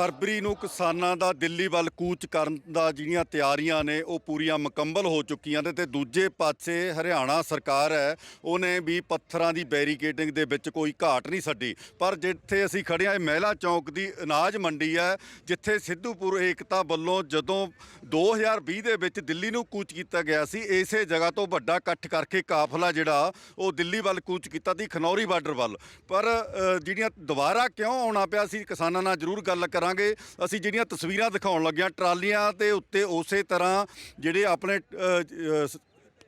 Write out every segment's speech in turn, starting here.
ਫਰਵਰੀ ਨੂੰ ਕਿਸਾਨਾਂ ਦਾ ਦਿੱਲੀ ਵੱਲ ਕੂਚ ਕਰਨ ਦਾ ਜਿਹੜੀਆਂ ਤਿਆਰੀਆਂ ਨੇ, ਉਹ ਪੂਰੀਆਂ ਮੁਕੰਮਲ ਹੋ ਚੁੱਕੀਆਂ ਨੇ ਤੇ ਦੂਜੇ ਪਾਸੇ ਹਰਿਆਣਾ ਸਰਕਾਰ ਹੈ, ਉਹਨੇ ਵੀ ਪੱਥਰਾਂ ਦੀ ਬੈਰੀਕੇਡਿੰਗ ਦੇ ਵਿੱਚ ਕੋਈ ਘਾਟ ਨਹੀਂ ਛੱਡੀ। ਪਰ ਜਿੱਥੇ ਅਸੀਂ ਖੜੇ ਹਾਂ, ਇਹ ਮਹਿਲਾ ਚੌਕ ਦੀ ਅਨਾਜ ਮੰਡੀ ਹੈ, ਜਿੱਥੇ ਸਿੱਧੂਪੁਰ ਏਕਤਾ ਵੱਲੋਂ ਜਦੋਂ 2020 ਦੇ ਵਿੱਚ ਦਿੱਲੀ ਨੂੰ ਕੂਚ ਕੀਤਾ ਗਿਆ ਸੀ, ਇਸੇ ਜਗ੍ਹਾ ਤੋਂ ਵੱਡਾ ਇਕੱਠ ਕਰਕੇ ਕਾਫਲਾ ਜਿਹੜਾ, ਉਹ ਦਿੱਲੀ ਵੱਲ ਕੂਚ ਕੀਤਾ ਸੀ, ਖਨੌਰੀ ਬਾਰਡਰ ਵੱਲ। ਪਰ ਜਿਹੜੀਆਂ ਦੁਬਾਰਾ ਕਿਉਂ ਆਉਣਾ ਪਿਆ ਸੀ, ਕਿਸਾਨਾਂ ਨਾਲ ਜ਼ਰੂਰ ਗੱਲ ਕਰਾਂ ਕਰਾਂਗੇ। ਅਸੀਂ ਜਿਹੜੀਆਂ ਤਸਵੀਰਾਂ ਦਿਖਾਉਣ ਲੱਗਿਆ, ਟਰਾਲੀਆਂ ਦੇ ਉੱਤੇ ਉਸੇ ਤਰ੍ਹਾਂ ਜਿਹੜੇ ਆਪਣੇ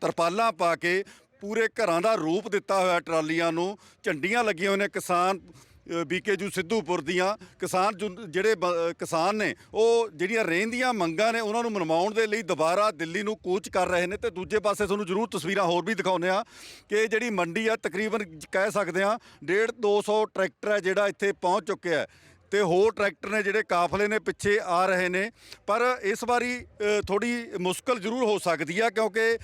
ਤਰਪਾਲਾਂ ਪਾ ਕੇ ਪੂਰੇ ਘਰਾਂ ਦਾ ਰੂਪ ਦਿੱਤਾ ਹੋਇਆ ਟਰਾਲੀਆਂ ਨੂੰ। ਝੰਡੀਆਂ ਲੱਗੀਆਂ ਹੋਈਆਂ ਨੇ ਕਿਸਾਨ ਬੀਕੇਜੂ ਸਿੱਧੂਪੁਰ ਦੀਆਂ। ਕਿਸਾਨ ਜਿਹੜੇ ਕਿਸਾਨ ਨੇ, ਉਹ ਜਿਹੜੀਆਂ ਰਹਿੰਦੀਆਂ ਮੰਗਾਂ ਨੇ, ਉਹਨਾਂ ਨੂੰ ਮਨਵਾਉਣ ਦੇ ਲਈ ਦੁਬਾਰਾ ਦਿੱਲੀ ਨੂੰ ਕੂਚ ਕਰ ਰਹੇ ਨੇ। ਤੇ ਦੂਜੇ ਪਾਸੇ ਤੁਹਾਨੂੰ ਜ਼ਰੂਰ ਤਸਵੀਰਾਂ ਹੋਰ ਵੀ ਦਿਖਾਉਂਦੇ ਆ ਕਿ ਜਿਹੜੀ ਮੰਡੀ ਆ, ਤਕਰੀਬਨ ਕਹਿ ਸਕਦੇ ਆ 1.5 200 ਟਰੈਕਟਰ ਹੈ ਜਿਹੜਾ ਇੱਥੇ ਪਹੁੰਚ ਚੁੱਕਿਆ ਤੇ ਹੋਰ ਟਰੈਕਟਰ ਨੇ ਜਿਹੜੇ ਕਾਫਲੇ ਨੇ ਪਿੱਛੇ ਆ ਰਹੇ ਨੇ। ਪਰ ਇਸ ਵਾਰੀ ਥੋੜੀ ਮੁਸ਼ਕਲ ਜ਼ਰੂਰ ਹੋ ਸਕਦੀ ਆ ਕਿਉਂਕਿ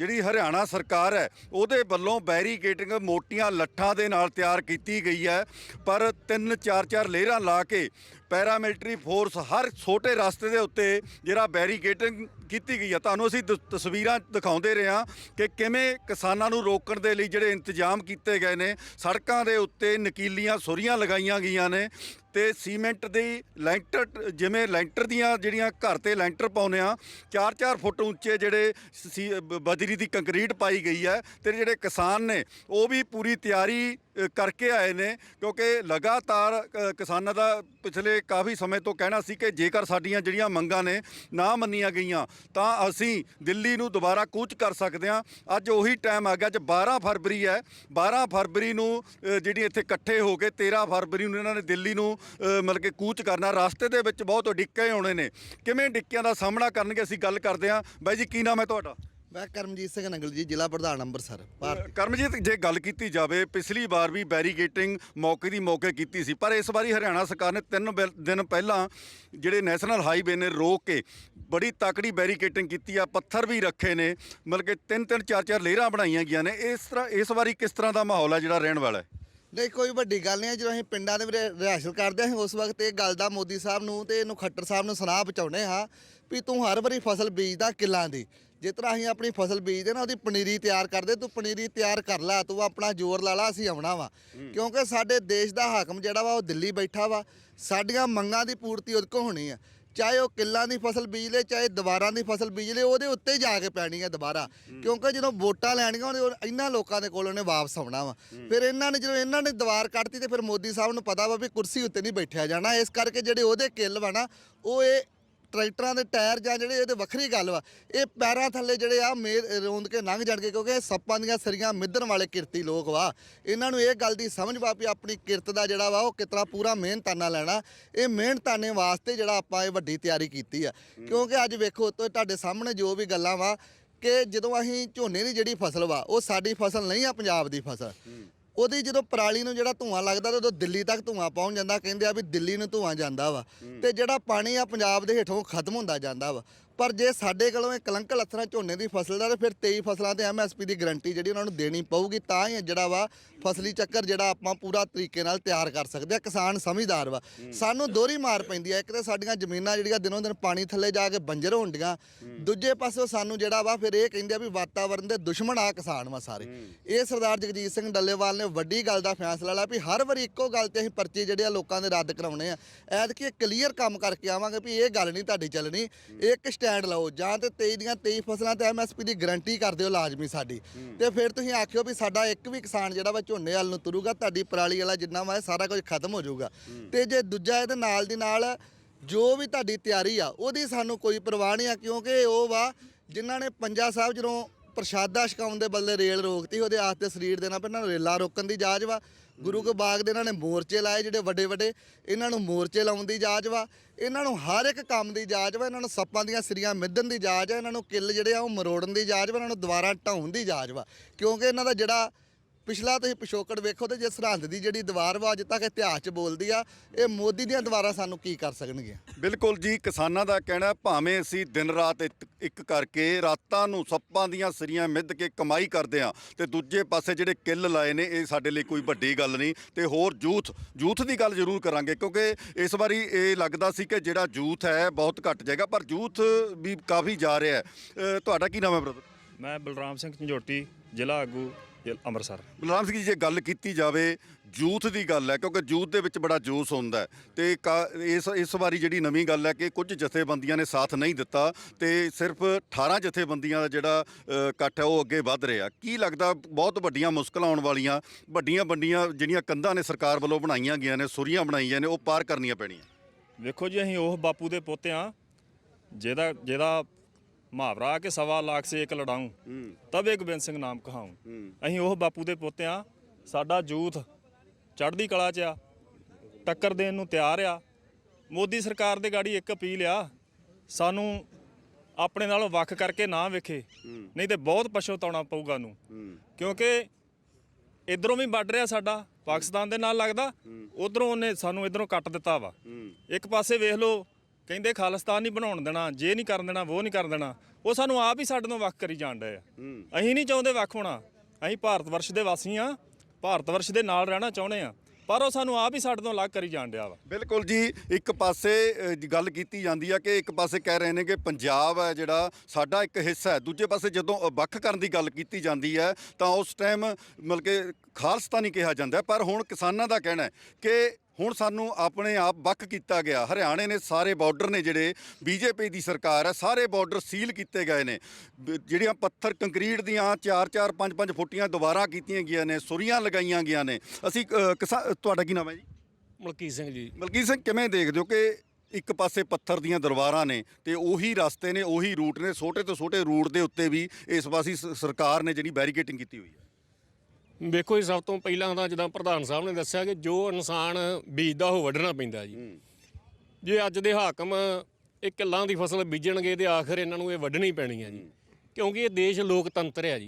ਜਿਹੜੀ ਹਰਿਆਣਾ ਸਰਕਾਰ ਹੈ, ਉਹਦੇ ਵੱਲੋਂ ਬੈਰੀਕੇਟਿੰਗ ਮੋਟੀਆਂ ਲੱਠਾਂ ਦੇ ਨਾਲ ਤਿਆਰ ਕੀਤੀ ਗਈ ਹੈ। ਪਰ ਤਿੰਨ, ਚਾਰ ਚਾਰ ਲੇਅਰਾਂ ਲਾ ਕੇ ਪੈਰਾਮਿਲਟਰੀ ਫੋਰਸ ਹਰ ਛੋਟੇ ਰਸਤੇ ਦੇ ਉੱਤੇ ਜਿਹੜਾ ਬੈਰੀਕੇਟਿੰਗ ਕੀਤੀ ਗਈ ਹੈ, ਤੁਹਾਨੂੰ ਅਸੀਂ ਦ- ਤਸਵੀਰਾਂ ਦਿਖਾਉਂਦੇ ਰਹੇ ਹਾਂ ਕਿ ਕਿਵੇਂ ਕਿਸਾਨਾਂ ਨੂੰ ਰੋਕਣ ਦੇ ਲਈ ਜਿਹੜੇ ਇੰਤਜ਼ਾਮ ਕੀਤੇ ਗਏ ਨੇ। ਸੜਕਾਂ ਦੇ ਉੱਤੇ ਨਕੀਲੀਆਂ ਸੁਰੀਆਂ ਲਗਾਈਆਂ ਗਈਆਂ ਨੇ। ਤੇ ਸੀਮੈਂਟ ਦੀ ਲੈਂਟਰ ਜਿਵੇਂ ਲੈਂਟਰ ਦੀਆਂ ਜਿਹੜੀਆਂ ਘਰ ਤੇ ਲੈਂਟਰ ਪਾਉਂਦੇ ਆ 4-4 ਫੁੱਟ ਉੱਚੇ ਜਿਹੜੇ ਸੀ- ਬ- ਬਜਰੀ ਦੀ ਕੰਕਰੀਟ ਪਾਈ ਗਈ ਹੈ ਤੇ ਜਿਹੜੇ ਕਿਸਾਨ ਨੇ, ਉਹ ਵੀ ਪੂਰੀ ਤਿਆਰੀ ਕਰਕੇ ਆਏ ਨੇ ਕਿਉਂਕਿ ਲਗਾਤਾਰ ਕਿਸਾਨਾਂ ਦਾ ਪਿਛਲੇ ਕਾਫੀ ਸਮੇਂ ਤੋਂ ਕਹਿਣਾ ਸੀ ਕਿ ਜੇਕਰ ਸਾਡੀਆਂ ਜਿਹੜੀਆਂ ਮੰਗਾਂ ਨੇ ਨਾ ਮੰਨੀਆਂ ਗਈਆਂ, ਤਾਂ ਅਸੀਂ ਦਿੱਲੀ ਨੂੰ ਦੁਬਾਰਾ ਕੂਚ ਕਰ ਸਕਦੇ ਹਾਂ। ਅੱਜ ਉਹੀ ਟਾਈਮ ਆ ਗਿਆ, ਅੱਜ 12 ਫਰਵਰੀ ਹੈ। 12 ਫਰਵਰੀ ਨੂੰ ਜਿਹੜੀ ਇੱਥੇ ਇਕੱਠੇ ਹੋ ਕੇ 13 ਫਰਵਰੀ ਨੂੰ ਇਹਨਾਂ ਨੇ ਦਿੱਲੀ ਨੂੰ ਮਤਲਬ ਕਿ ਕੂਚ ਕਰਨਾ ਰਸਤੇ ਦੇ ਵਿੱਚ ਬਹੁਤ ਡਿੱਕੇ ਹੋਣੇ ਨੇ। ਕਿਵੇਂ ਡਿੱਕਿਆਂ ਦਾ ਸਾਹਮਣਾ ਕਰਨਗੇ ਅਸੀਂ ਗੱਲ ਕਰਦੇ ਹਾਂ। ਬਾਈ ਜੀ ਕੀ ਨਾਮ ਹੈ ਤੁਹਾਡਾ? ਮੈਂ ਕਰਮਜੀਤ ਸਿੰਘ ਨੰਗਲ ਜੀ ਜ਼ਿਲ੍ਹਾ ਪ੍ਰਧਾਨ ਅੰਮ੍ਰਿਤਸਰ ਕਰਮਜੀਤ ਜੇ ਗੱਲ ਕੀਤੀ ਜਾਵੇ ਪਿਛਲੀ ਵਾਰ ਵੀ ਬੈਰੀਗੇਟਿੰਗ ਮੌਕੇ ਦੀ ਮੌਕੇ ਕੀਤੀ ਸੀ ਪਰ ਇਸ ਵਾਰੀ ਹਰਿਆਣਾ ਸਰਕਾਰ ਨੇ ਤਿੰਨ ਬਿਲ- ਦਿਨ ਪਹਿਲਾਂ ਜਿਹੜੇ ਨੈਸ਼ਨਲ ਹਾਈਵੇ ਨੇ ਰੋਕ ਕੇ ਬੜੀ ਤਕੜੀ ਬੈਰੀਕੇਟਿੰਗ ਕੀਤੀ ਆ ਪੱਥਰ ਵੀ ਰੱਖੇ ਨੇ ਮਤਲਬ ਕਿ ਤਿੰਨ ਤਿੰਨ ਚਾਰ ਚਾਰ ਲੇਅਰਾਂ ਬਣਾਈਆਂ ਗਈਆਂ ਨੇ। ਇਸ ਤਰ੍ਹਾਂ ਇਸ ਵਾਰੀ ਕਿਸ ਤਰ੍ਹਾਂ ਦਾ ਮਾਹੌਲ ਹੈ ਜਿਹੜਾ ਰਹਿਣ ਵਾਲਾ ਹੈ? ਨਹੀਂ ਕੋਈ ਵੱਡੀ ਗੱਲ ਨਹੀਂ ਹੈ ਜਦੋਂ ਅਸੀਂ ਪਿੰਡਾਂ ਦੇ ਵਿੱਚ ਰਿਹਾਸਲ ਕਰਦੇ ਹਾਂ ਉਸ ਵਕਤ ਇਹ ਗੱਲ ਦਾ ਮੋਦੀ ਸਾਹਿਬ ਨੂੰ ਤੇ ਇਹਨੂੰ ਖੱਟਰ ਸਾਹਿਬ ਨੂੰ ਸੁਣਾ ਪਹੁੰਚਾਉਂਦੇ ਹਾਂ ਵੀ ਤੂੰ ਹਰ ਵਾਰੀ ਫਸਲ ਬੀਜਦਾ ਕਿੱਲਾਂ ਦੀ। ਜਿਸ ਤਰ੍ਹਾਂ ਅਸੀਂ ਆਪਣੀ ਫਸਲ ਬੀਜਦੇ ਨਾ ਉਹਦੀ ਪਨੀਰੀ ਤਿਆਰ ਕਰਦੇ ਤੂੰ ਪਨੀਰੀ ਤਿਆਰ ਕਰ ਲੈ ਤੂੰ ਆਪਣਾ ਜ਼ੋਰ ਲਾ ਲਾ ਅਸੀਂ ਆਉਣਾ ਵਾ। ਕਿਉਂਕਿ ਸਾਡੇ ਦੇਸ਼ ਦਾ ਹਾਕਮ ਜਿਹੜਾ ਵਾ ਉਹ ਦਿੱਲੀ ਬੈਠਾ ਵਾ। ਸਾਡੀਆਂ ਮੰਗਾਂ ਦੀ ਪੂਰਤੀ ਉਹਦੇ ਕੋਲ ਹੋਣੀ ਆ। ਚਾਹੇ ਉਹ ਕਿੱਲਾਂ ਦੀ ਫਸਲ ਬੀਜ ਲੇ ਚਾਹੇ ਦੁਬਾਰਾਂ ਦੀ ਫਸਲ ਬੀਜ ਲੇ ਉਹਦੇ ਉੱਤੇ ਜਾ ਕੇ ਪੈਣੀ ਹੈ ਦੁਬਾਰਾ। ਕਿਉਂਕਿ ਜਦੋਂ ਵੋਟਾਂ ਲੈਣੀਆਂ ਉਹਦੇ ਉਹ ਇਹਨਾਂ ਲੋਕਾਂ ਦੇ ਕੋਲ ਉਹਨੇ ਵਾਪਸ ਆਉਣਾ ਵਾ। ਫਿਰ ਇਹਨਾਂ ਨੇ ਜਦੋਂ ਇਹਨਾਂ ਨੇ ਦੀਵਾਰ ਕੱਢਤੀ ਤੇ ਫਿਰ ਮੋਦੀ ਸਾਹਿਬ ਨੂੰ ਪਤਾ ਵਾ ਵੀ ਕੁਰਸੀ ਉੱਤੇ ਨਹੀਂ ਬੈਠਿਆ ਜਾਣਾ। ਇਸ ਕਰਕੇ ਜਿਹੜੇ ਉਹਦੇ ਕਿੱਲ ਵਾ ਨਾ ਉਹ ਇਹ ਟਰੈਕਟਰਾਂ ਦੇ ਟਾਇਰ ਜਾਂ ਜਿਹੜੇ ਇਹਦੇ ਵੱਖਰੀ ਗੱਲ ਵਾ ਇਹ ਪੈਰਾਂ ਥੱਲੇ ਜਿਹੜੇ ਆ ਮੇਰ ਰੋਂਦ ਕੇ ਲੰਘ ਜਾਣਗੇ ਕਿਉਂਕਿ ਇਹ ਸੱਪਾਂ ਦੀਆਂ ਸਰੀਆਂ ਮਿੱਧਣ ਵਾਲੇ ਕਿਰਤੀ ਲੋਕ ਵਾ। ਇਹਨਾਂ ਨੂੰ ਇਹ ਗੱਲ ਦੀ ਸਮਝ ਵਾ ਵੀ ਆਪਣੀ ਕਿਰਤ ਦਾ ਜਿਹੜਾ ਵਾ ਉਹ ਕਿਤਨਾ ਪੂਰਾ ਮਿਹਨਤਾਨਾ ਲੈਣਾ। ਇਹ ਮਿਹਨਤਾਨੇ ਵਾਸਤੇ ਜਿਹੜਾ ਆਪਾਂ ਇਹ ਵੱਡੀ ਤਿਆਰੀ ਕੀਤੀ ਆ। ਕਿਉਂਕਿ ਅੱਜ ਵੇਖੋ ਤੋ ਤੁਹਾਡੇ ਸਾਹਮਣੇ ਜੋ ਵੀ ਗੱਲਾਂ ਵਾ ਕਿ ਜਦੋਂ ਅਸੀਂ ਝੋਨੇ ਦੀ ਜਿਹੜੀ ਫਸਲ ਵਾ ਉਹ ਸਾਡੀ ਫਸਲ ਨਹੀਂ ਆ ਪੰਜਾਬ ਦੀ ਫਸਲ। ਉਹਦੀ ਜਦੋਂ ਪਰਾਲੀ ਨੂੰ ਜਿਹੜਾ ਧੂਆਂ ਲੱਗਦਾ ਤੇ ਉਦੋਂ ਦਿੱਲੀ ਤੱਕ ਧੂਆਂ ਪਹੁੰਚ ਜਾਂਦਾ ਕਹਿੰਦੇ ਆ ਵੀ ਦਿੱਲੀ ਨੂੰ ਧੂਆਂ ਜਾਂਦਾ ਵਾ ਤੇ ਜਿਹੜਾ ਪਾਣੀ ਆ ਪੰਜਾਬ ਦੇ ਹੇਠੋਂ ਖਤਮ ਹੁੰਦਾ ਜਾਂਦਾ ਵਾ। ਪਰ ਜੇ ਸਾਡੇ ਕੋਲੋਂ ਇਹ ਕਲੰਕ ਲੱਥਣਾ ਝੋਨੇ ਦੀ ਫਸਲ ਦਾ ਤੇ ਫਿਰ 23 ਫਸਲਾਂ ਤੇ ਐਮਐਸਪੀ ਦੀ ਗਾਰੰਟੀ ਜਿਹੜੀ ਉਹਨਾਂ ਨੂੰ ਦੇਣੀ ਪਊਗੀ ਤਾਂ ਹੀ ਜਿਹੜਾ ਵਾ ਫਸਲੀ ਚੱਕਰ ਜਿਹੜਾ ਆਪਾਂ ਪੂਰਾ ਤਰੀਕੇ ਨਾਲ ਤਿਆਰ ਕਰ ਸਕਦੇ ਆ ਕਿਸਾਨ ਸਮਝਦਾਰ ਵਾ। ਸਾਨੂੰ ਦੋਹਰੀ ਮਾਰ ਪੈਂਦੀ ਆ ਇੱਕ ਤੇ ਸਾਡੀਆਂ ਜ਼ਮੀਨਾਂ ਜਿਹੜੀਆਂ ਦਿਨੋਂ ਦਿਨ ਪਾਣੀ ਥੱਲੇ ਜਾ ਕੇ ਬੰਜਰ ਹੁੰਦੀਆਂ ਦੂਜੇ ਪਾਸੇ ਸਾਨੂੰ ਜਿਹੜਾ ਵਾ ਫਿਰ ਇਹ ਕਹਿੰਦੇ ਆ ਵੀ ਵਾਤਾਵਰਣ ਦੇ ਦੁਸ਼ਮਣ ਆ ਕਿਸਾਨ ਵਾ ਸਾਰੇ। ਇਹ ਸਰਦਾਰ ਜਗਜੀਤ ਸਿੰਘ ਡੱਲੇਵਾਲ ਨੇ ਵੱਡੀ ਗੱਲ ਦਾ ਫੈਸਲਾ ਲਿਆ ਵੀ ਹਰ ਵਾਰੀ ਇੱਕੋ ਗੱਲ ਤੇ ਅਸੀਂ ਪਰਚੇ ਜਿਹੜੇ ਆ ਲੋਕਾਂ ਦੇ ਰੱਦ ਕਰਾਉਣੇ ਆ। ਐਤਕੀ ਇਹ ਕਲੀਅਰ ਕੰਮ ਕਰਕੇ ਆਵਾਂਗੇ ਵੀ ਇਹ ਗੱਲ ਨਹੀਂ ਤੁਹਾਡੀ ਚੱਲਣੀ। ਇੱਕ ਸਟੈਂਡ ਲਓ ਜਾਂ ਤੇ 23 ਦੀਆਂ 23 ਫਸਲਾਂ ਤੇ ਐਮਐਸਪੀ ਦੀ ਗਾਰੰਟੀ ਕਰ ਦਿਓ ਲਾਜ਼ਮੀ ਸਾਡੀ। ਤੇ ਫਿਰ ਤੁਸੀਂ ਆਖਿਓ ਵੀ ਸਾਡਾ ਇੱਕ ਵੀ ਕਿਸਾਨ ਜਿਹੜਾ ਵਾ ਝੋਨੇ ਵੱਲ ਨੂੰ ਤੁਰੂਗਾ ਤੁਹਾਡੀ ਪਰਾਲੀ ਵਾਲਾ ਜਿੰਨਾ ਵਾ ਇਹ ਸਾਰਾ ਕੁਝ ਖਤਮ ਹੋ ਜਾਊਗਾ। ਤੇ ਜੇ ਦੂਜਾ ਇਹਦੇ ਨਾਲ ਦੀ ਨਾਲ ਜੋ ਵੀ ਤੁਹਾਡੀ ਤਿਆਰੀ ਆ ਉਹਦੀ ਸਾਨੂੰ ਕੋਈ ਪਰਵਾਹ ਨਹੀਂ ਆ ਕਿਉਂਕਿ ਉਹ ਵਾ ਜਿਨ੍ਹਾਂ ਨੇ ਪੰਜਾ ਸਾਹਿਬ ਜਦੋਂ ਪ੍ਰਸ਼ਾਦਾ ਛਕਾਉਣ ਦੇ ਬਦਲੇ ਰੇਲ ਰੋਕਤੀ ਉਹਦੇ ਆਸਤੇ ਸਰੀਰ ਦੇਣਾ ਪੈਣਾ ਰੇਲਾ ਰੋਕਣ ਦੀ ਜਾਜ ਵਾ। ਗੁਰੂ ਕੇ ਬਾਗ ਦੇ ਇਹਨਾਂ ਨੇ ਮੋਰਚੇ ਲਾਏ ਜਿਹੜੇ ਵੱਡੇ ਵੱਡੇ ਇਹਨਾਂ ਨੂੰ ਮੋਰਚੇ ਲਾਉਣ ਦੀ ਜਾਜ ਵਾ। ਇਹਨਾਂ ਨੂੰ ਹਰ ਇੱਕ ਕੰਮ ਦੀ ਜਾਜ ਵਾ ਇਹਨਾਂ ਨੂੰ ਸੱਪਾਂ ਦੀਆਂ ਸਿਰੀਆਂ ਮਿੱਧਣ ਦੀ ਜਾਜ ਆ ਇਹਨਾਂ ਨੂੰ ਕਿੱਲ ਜਿਹੜੇ ਆ ਉਹ ਮਰੋੜਨ ਦੀ ਜਾਜ ਵਾ ਇਹਨਾਂ ਨੂੰ ਦੁਬਾਰਾ ਢਾਉਣ ਦੀ ਜਾਜ ਵਾ। ਕਿਉਂਕਿ ਇਹਨਾਂ ਦਾ ਜਿਹੜਾ ਪਿਛਲਾ ਤੁਸੀਂ ਪਿਛੋਕੜ ਵੇਖੋ ਤੇ ਜੇ ਸਰਹੰਦ ਦੀ ਜਿਹੜੀ ਦੀਵਾਰ ਵਾ ਅੱਜ ਤੱਕ ਇਤਿਹਾਸ 'ਚ ਬੋਲਦੀ ਆ ਇਹ ਮੋਦੀ ਦੀਆਂ ਦੀਵਾਰਾਂ ਸਾਨੂੰ ਕੀ ਕਰ ਸਕਣਗੀਆਂ? ਬਿਲਕੁਲ ਜੀ ਕਿਸਾਨਾਂ ਦਾ ਕਹਿਣਾ ਭਾਵੇਂ ਅਸੀਂ ਦਿਨ ਰਾਤ ਇੱਕ- ਇੱਕ ਕਰਕੇ ਰਾਤਾਂ ਨੂੰ ਸੱਪਾਂ ਦੀਆਂ ਸਰੀਆਂ ਮਿੱਧ ਕੇ ਕਮਾਈ ਕਰਦੇ ਆ ਤੇ ਦੂਜੇ ਪਾਸੇ ਜਿਹੜੇ ਕਿੱਲ ਲਾਏ ਨੇ ਇਹ ਸਾਡੇ ਲਈ ਕੋਈ ਵੱਡੀ ਗੱਲ ਨਹੀਂ ਤੇ ਹੋਰ ਯੂਥ ਯੂਥ ਦੀ ਗੱਲ ਜ਼ਰੂਰ ਕਰਾਂਗੇ ਕਿਉਂਕਿ ਇਸ ਵਾਰੀ ਇਹ ਲੱਗਦਾ ਸੀ ਕਿ ਜਿਹੜਾ ਯੂਥ ਹੈ ਬਹੁਤ ਘਟ ਜਾਏਗਾ ਪਰ ਯੂਥ ਵੀ ਕਾਫੀ ਜਾ ਰਿਹਾ ਹੈ। ਅ, ਤੁਹਾਡਾ ਕੀ ਨਾਮ ਹੈ ਬ੍ਰਦਰ ਮੈਂ ਬਲਰਾਮ ਸਿੰਘ ਝੰਜੋਟੀ ਜ਼ਿਲ੍ਹਾ ਆਗੂ। ਜ਼ਿਲ੍ਹਾ ਅੰਮ੍ਰਿਤਸਰ। ਬਲਰਾਮ ਸਿੰਘ ਜੀ ਜੇ ਗੱਲ ਕੀਤੀ ਜਾਵੇ ਯੂਥ ਦੀ ਗੱਲ ਹੈ ਕਿਉਂਕਿ ਯੂਥ ਦੇ ਵਿੱਚ ਬੜਾ ਜੋਸ਼ ਹੁੰਦਾ ਹੈ। ਤੇ ਕਾ- ਇਸ ਇਸ ਵਾਰੀ ਜਿਹੜੀ ਨਵੀਂ ਗੱਲ ਹੈ ਕਿ ਕੁਝ ਜਥੇਬੰਦੀਆਂ ਨੇ ਸਾਥ ਨਹੀਂ ਦਿੱਤਾ ਤੇ ਸਿਰਫ 18 ਜਥੇਬੰਦੀਆਂ ਦਾ ਜਿਹੜਾ ਅ, ਇਕੱਠ ਹੈ ਉਹ ਅੱਗੇ ਵੱਧ ਰਿਹਾ। ਕੀ ਲੱਗਦਾ ਬਹੁਤ ਵੱਡੀਆਂ ਮੁਸ਼ਕਲਾਂ ਆਉਣ ਵਾਲੀਆਂ ਵੱਡੀਆਂ ਵੱਡੀਆਂ ਜਿਹੜੀਆਂ ਕੰਧਾਂ ਨੇ ਸਰਕਾਰ ਵੱਲੋਂ ਬਣਾਈਆਂ ਗਈਆਂ ਨੇ ਸੁਰੀਆਂ ਬਣਾਈਆਂ ਨੇ ਉਹ ਪਾਰ ਕਰਨੀਆਂ ਪੈਣੀਆਂ? ਵੇਖੋ ਜੀ ਅਸੀਂ ਉਹ ਬਾਪੂ ਦੇ ਪੋਤੇ ਆ ਜਿਹਦਾ ਜਿਹਦਾ ਮੁਹਾਵਰਾ ਕਿ ਸਵਾ ਲੱਖ ਸੇ ਇੱਕ ਲੜਾਊਂ। ਹੂੰ। ਤਬੇ ਗੋਬਿੰਦ ਸਿੰਘ ਨਾਮ ਕਹਾਊਂ। ਹੂੰ। ਅਸੀਂ ਉਹ ਬਾਪੂ ਦੇ ਪੋਤੇ ਆ ਸਾਡਾ ਯੂਥ ਚੜ੍ਹਦੀ ਕਲਾ 'ਚ ਆ ਟੱਕਰ ਦੇਣ ਨੂੰ ਤਿਆਰ ਆ। ਮੋਦੀ ਸਰਕਾਰ ਦੇ ਗਾੜੀ ਇੱਕ ਅਪੀਲ ਆ ਸਾਨੂੰ ਆਪਣੇ ਨਾਲੋਂ ਵੱਖ ਕਰਕੇ ਨਾ ਵੇਖੇ। ਨਹੀਂ ਤੇ ਬਹੁਤ ਪਛਤਾਉਣਾ ਪਊਗਾ ਨੂੰ ਕਿਉਂਕਿ ਇਧਰੋਂ ਵੀ ਵੱਢ ਰਿਹਾ ਸਾਡਾ ਪਾਕਿਸਤਾਨ ਦੇ ਨਾਲ ਲੱਗਦਾ ਉਧਰੋਂ ਉਹਨੇ ਸਾਨੂੰ ਇਧਰੋਂ ਕੱਟ ਦਿੱਤਾ ਵਾ। ਇੱਕ ਪਾਸੇ ਵੇਖ ਲਓ ਕਹਿੰਦੇ ਖਾਲਿਸਤਾਨ ਨਹੀਂ ਬਣਾਉਣ ਦੇਣਾ ਜੇ ਨਹੀਂ ਕਰਨ ਦੇਣਾ ਉਹ ਨਹੀਂ ਕਰਨ ਦੇਣਾ ਉਹ ਸਾਨੂੰ ਆਪ ਹੀ ਸਾਡੇ ਤੋਂ ਵੱਖ ਕਰੀ ਜਾਣ ਡਏ ਆ। ਅਸੀਂ ਨਹੀਂ ਚਾਹੁੰਦੇ ਵੱਖ ਹੋਣਾ। ਅਸੀਂ ਭਾਰਤ ਵਰਸ਼ ਦੇ ਵਾਸੀ ਆ ਭਾਰਤ ਵਰਸ਼ ਦੇ ਨਾਲ ਰਹਿਣਾ ਚਾਹੁੰਦੇ ਆ ਪਰ ਉਹ ਸਾਨੂੰ ਆਪ ਹੀ ਸਾਡੇ ਤੋਂ ਅਲੱਗ ਕਰੀ ਜਾਣ ਡਿਆ ਵਾ। ਬਿਲਕੁਲ ਜੀ ਇੱਕ ਪਾਸੇ ਗੱਲ ਕੀਤੀ ਜਾਂਦੀ ਆ ਕਿ ਇੱਕ ਪਾਸੇ ਕਹਿ ਰਹੇ ਨੇ ਕਿ ਪੰਜਾਬ ਹੈ ਜਿਹੜਾ ਸਾਡਾ ਇੱਕ ਹਿੱਸਾ ਹੈ। ਦੂਜੇ ਪਾਸੇ ਜਦੋਂ ਵੱਖ ਕਰਨ ਦੀ ਗੱਲ ਕੀਤੀ ਜਾਂਦੀ ਹੈ ਤਾਂ ਉਸ ਟਾਈਮ ਮਤਲਬ ਕਿ ਖਾਲਸਤਾਨੀ ਕਿਹਾ ਜਾਂਦਾ। ਪਰ ਹੁਣ ਕਿਸਾਨਾਂ ਦਾ ਕਹਿਣਾ ਹੈ ਕਿ ਹੁਣ ਸਾਨੂੰ ਆਪਣੇ ਆਪ ਵੱਖ ਕੀਤਾ ਗਿਆ। ਹਰਿਆਣੇ ਨੇ ਸਾਰੇ ਬਾਰਡਰ ਨੇ ਜਿਹੜੇ ਬੀਜੇਪੀ ਦੀ ਸਰਕਾਰ ਹੈ ਸਾਰੇ ਬਾਰਡਰ ਸੀਲ ਕੀਤੇ ਗਏ ਨੇ। ਜਿਹੜੀਆਂ ਪੱਥਰ ਕੰਕਰੀਟ ਦੀਆਂ 4-4 5-5 ਫੁੱਟੀਆਂ ਦੁਬਾਰਾ ਕੀਤੀਆਂ ਗਈਆਂ ਨੇ ਸੁਰੀਆਂ ਲਗਾਈਆਂ ਗਈਆਂ ਨੇ। ਅਸੀਂ ਤੁਹਾਡਾ ਕੀ ਨਾਮ ਹੈ ਜੀ? ਮਲਕੀਤ ਸਿੰਘ ਜੀ। ਮਲਕੀਤ ਸਿੰਘ ਕਿਵੇਂ ਦੇਖਦੇ ਹੋ ਕਿ ਇੱਕ ਪਾਸੇ ਪੱਥਰ ਦੀਆਂ ਦਰਬਾਰਾਂ ਨੇ ਤੇ ਉਹੀ ਰਸਤੇ ਨੇ ਉਹੀ ਰੂਟ ਨੇ ਛੋਟੇ ਤੋਂ ਛੋਟੇ ਰੂਟ ਦੇ ਉੱਤੇ ਵੀ ਇਸ ਪਾਸੇ ਸ- ਸਰਕਾਰ ਨੇ ਜਿਹੜੀ ਬੈਰੀਕੇਟਿੰਗ ਕੀਤੀ ਹੋਈ ਹੈ? ਵੇਖੋ ਜੀ ਸਭ ਤੋਂ ਪਹਿਲਾਂ ਤਾਂ ਜਿੱਦਾਂ ਪ੍ਰਧਾਨ ਸਾਹਿਬ ਨੇ ਦੱਸਿਆ ਕਿ ਜੋ ਇਨਸਾਨ ਬੀਜਦਾ ਉਹ ਵੱਢਣਾ ਪੈਂਦਾ ਜੀ। ਜੇ ਅੱਜ ਦੇ ਹਾਕਮ ਇਹ ਕਿੱਲਾਂ ਦੀ ਫਸਲ ਬੀਜਣਗੇ ਤੇ ਆਖਰ ਇਹਨਾਂ ਨੂੰ ਇਹ ਵੱਢਣੀ ਪੈਣੀ ਹੈ ਜੀ। ਕਿਉਂਕਿ ਇਹ ਦੇਸ਼ ਲੋਕਤੰਤਰ ਹੈ ਜੀ।